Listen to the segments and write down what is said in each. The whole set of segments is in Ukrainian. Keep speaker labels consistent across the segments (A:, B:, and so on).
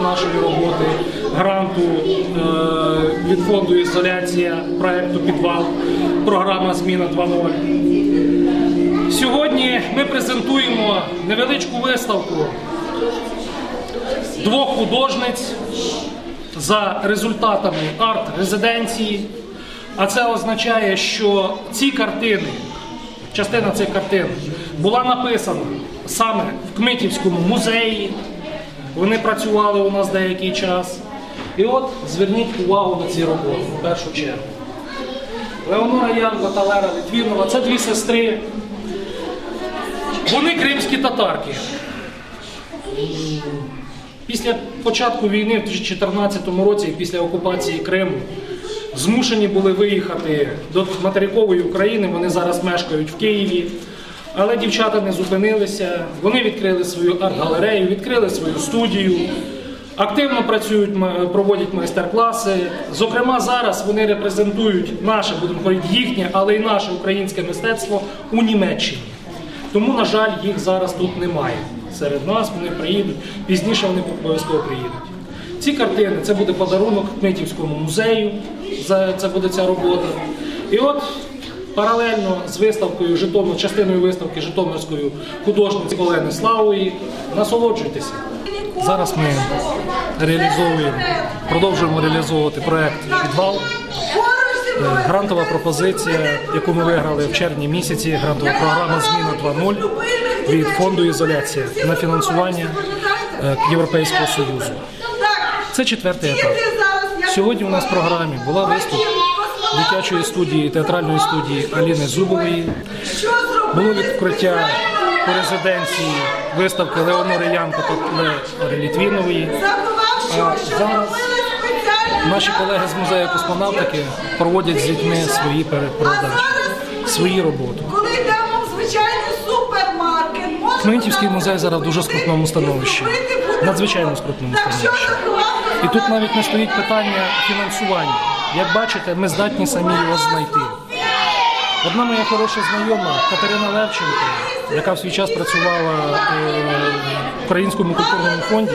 A: нашої роботи, гранту е, від фонду ізоляція проекту Підвал, програма Зміна 2.0. Сьогодні ми презентуємо невеличку виставку двох художниць за результатами арт-резиденції. А це означає, що ці картини, частина цих картин, була написана саме в Кмитівському музеї. Вони працювали у нас деякий час. І от зверніть увагу на ці роботи в першу чергу. Леонора Янко та Лера Литвінова це дві сестри. Вони кримські татарки. Після початку війни в 2014 році, після окупації Криму, змушені були виїхати до материкової України. Вони зараз мешкають в Києві. Але дівчата не зупинилися. Вони відкрили свою арт-галерею, відкрили свою студію, активно працюють, проводять майстер-класи. Зокрема, зараз вони репрезентують наше, будемо говорити, їхнє, але й наше українське мистецтво у Німеччині. Тому, на жаль, їх зараз тут немає. Серед нас вони приїдуть, пізніше вони обов'язково приїдуть. Ці картини це буде подарунок Кмитівському музею, це буде ця робота. І от паралельно з виставкою Житомир, частиною виставки Житомирською художниці Олени Славої, насолоджуйтеся. Зараз ми реалізовуємо, продовжуємо реалізовувати проект Підвал. Е, Грантова пропозиція, яку ми виграли в червні місяці, грантова програма Зміна 2.0 від фонду ізоляція на фінансування е, Європейського Союзу. Це четвертий етап. Сьогодні у нас в програмі була виступ дитячої студії, театральної студії Аліни Зубової. Було відкриття по резиденції виставки Леонори Янко та Літвінової. А зараз Наші колеги з музею космонавтики проводять з дітьми свої перепродажі, свої роботи. Хмельницький музей зараз в дуже скрутному становищі, надзвичайно скрутному становищі. І тут навіть не стоїть питання фінансування. Як бачите, ми здатні самі його знайти. Одна моя хороша знайома Катерина Левченко, яка в свій час працювала в Українському культурному фонді,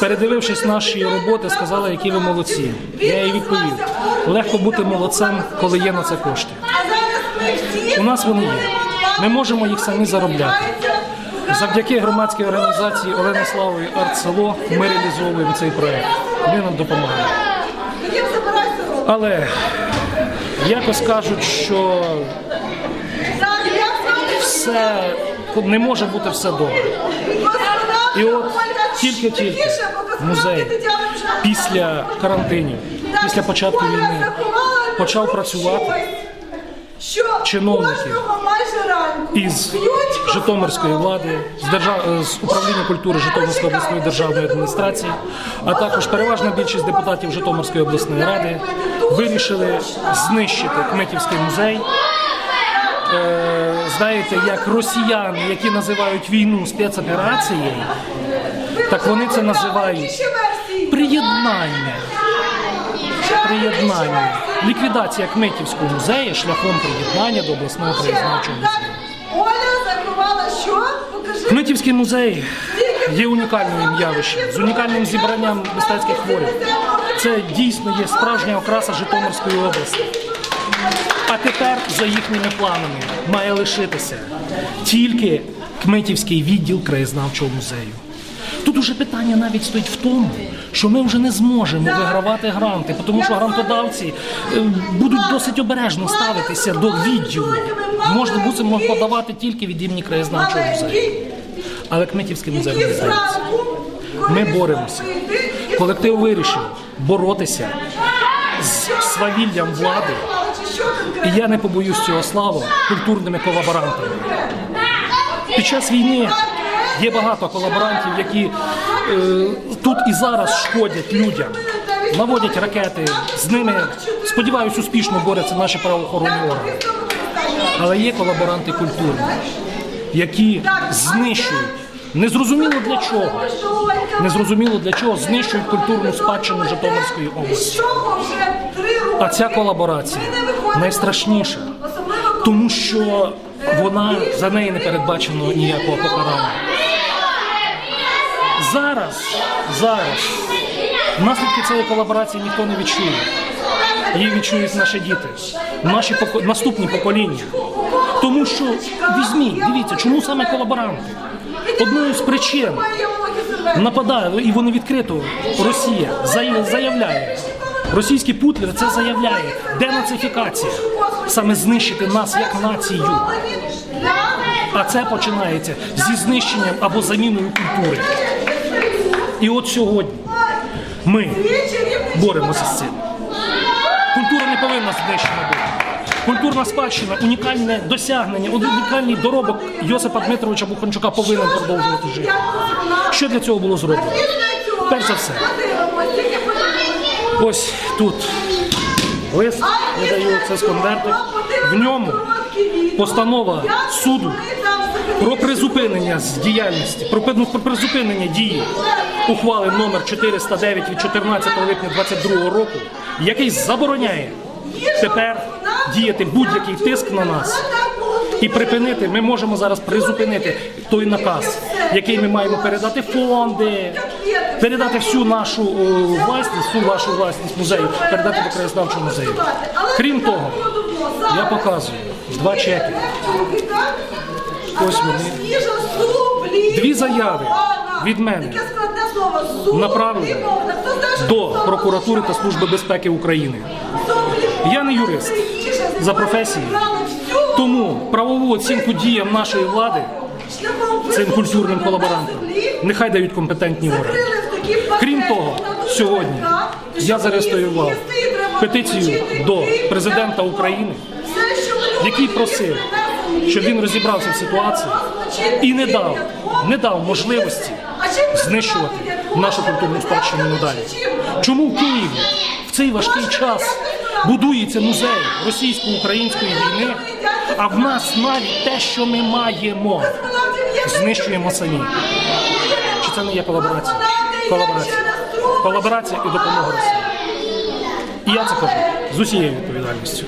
A: передивившись наші роботи, сказала, які ви молодці. Я їй відповів: легко бути молодцем, коли є на це кошти. У нас вони є. Ми можемо їх самі заробляти. Завдяки громадській організації Олени Славої Артсело ми реалізовуємо цей проект. Вони нам допомагають. Але якось кажуть, що все не може бути все добре. І от тільки-тільки музей після карантинів, після початку війни почав працювати чиновники із Житомирської влади, з, держав... з управління культури Житомирської обласної державної адміністрації, а також переважна більшість депутатів Житомирської обласної ради вирішили знищити Кметівський музей. Е, знаєте, як росіяни, які називають війну спецоперацією, так вони це називають приєднання. Приєднання. Ліквідація Кметівського музею шляхом приєднання до обласного краєзнавчого музею.
B: Оля заховала що?
A: Кметівський музей є унікальним явищем з унікальним зібранням мистецьких творів. Це дійсно є справжня окраса Житомирської області. А тепер за їхніми планами має лишитися тільки Кметівський відділ краєзнавчого музею. Тут уже питання навіть стоїть в тому, що ми вже не зможемо вигравати гранти, тому що грантодавці е, будуть досить обережно ставитися до відділу. Можна мусимо подавати тільки від імені краєзнавчого музею. Але Кметівський музей не здається. Ми боремося. Колектив вирішив боротися з свавіллям влади, і я не побоюсь цього славу культурними колаборантами. Під час війни є багато колаборантів, які е, тут і зараз шкодять людям, наводять ракети, з ними, сподіваюсь, успішно борються наші правоохоронні органи. Але є колаборанти культурні, які знищують. Незрозуміло для чого. Незрозуміло для чого знищують культурну спадщину Житомирської області. А ця колаборація найстрашніша, тому що вона за неї не передбачено ніякого покарання. Зараз, зараз наслідки цієї колаборації ніхто не відчує. Її відчують наші діти, наші поко- наступні покоління. Тому що візьміть, дивіться, чому саме колаборанти? Одною з причин нападає, і вони відкрито Росія заявляє. Російський путлер це заявляє. Денацифікація. Саме знищити нас як націю. А це починається зі знищенням або заміною культури. І от сьогодні ми боремося з цим. Культура не повинна знищена бути. Культурна спадщина, унікальне досягнення, унікальний доробок Йосипа Дмитровича Буханчука повинен продовжувати жити. Що для цього було зроблено? Перш за все. Ось тут лист, я даю це з конверту. В ньому постанова суду про призупинення з діяльності, про, про призупинення дії ухвали номер 409 від 14 липня 2022 року, який забороняє тепер діяти будь-який тиск на нас. І припинити, ми можемо зараз призупинити той наказ, який ми маємо передати фонди, передати всю нашу о, власність, всю вашу власність музею, передати до краєзнавчого музею. Крім того, я показую два чеки. Ось вони. Дві заяви від мене направлені до прокуратури та служби безпеки України. Я не юрист за професією, тому правову оцінку діям нашої влади цим культурним колаборантам нехай дають компетентні органи. Крім того, сьогодні я зареєстрував петицію до президента України, який просив, щоб він розібрався в ситуації і не дав, не дав можливості знищувати нашу культурну спадщину надалі. Чому в Києві в цей важкий час будується музей російсько-української війни, а в нас навіть те, що ми маємо, знищуємо самі? Чи це не є колаборація? Колаборація. Колаборація і допомога Росії. І я це кажу з усією відповідальністю.